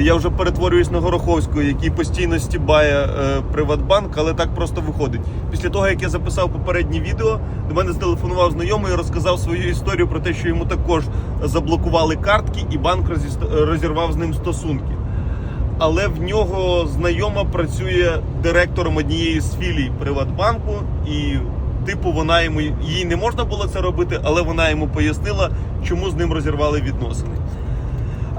я вже перетворююсь на Гороховського, який постійно стібає е, Приватбанк, але так просто виходить. Після того, як я записав попереднє відео, до мене зателефонував знайомий і розказав свою історію про те, що йому також заблокували картки, і банк розірвав з ним стосунки. Але в нього знайома працює директором однієї з філій Приватбанку, і типу вона йому їй не можна було це робити, але вона йому пояснила, чому з ним розірвали відносини.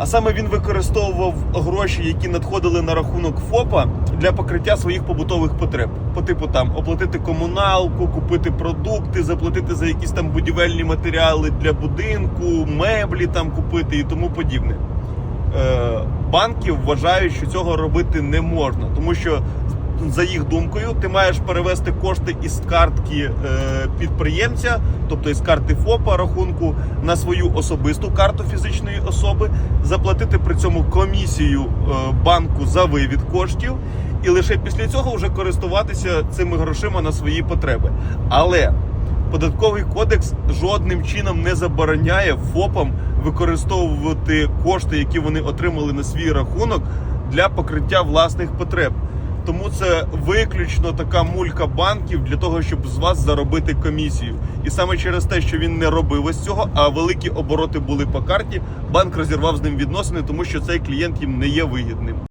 А саме він використовував гроші, які надходили на рахунок ФОПа для покриття своїх побутових потреб. По типу там оплатити комуналку, купити продукти, заплатити за якісь там будівельні матеріали для будинку, меблі там купити і тому подібне. Е, банки вважають, що цього робити не можна, тому що за їх думкою ти маєш перевести кошти із картки е, підприємця, тобто із карти ФОПа рахунку, на свою особисту карту фізичної особи, заплатити при цьому комісію е, банку за вивід коштів, і лише після цього вже користуватися цими грошима на свої потреби. Але Податковий кодекс жодним чином не забороняє ФОПам використовувати кошти, які вони отримали на свій рахунок для покриття власних потреб. Тому це виключно така мулька банків для того, щоб з вас заробити комісію. І саме через те, що він не робив ось цього, а великі обороти були по карті, банк розірвав з ним відносини, тому що цей клієнт їм не є вигідним.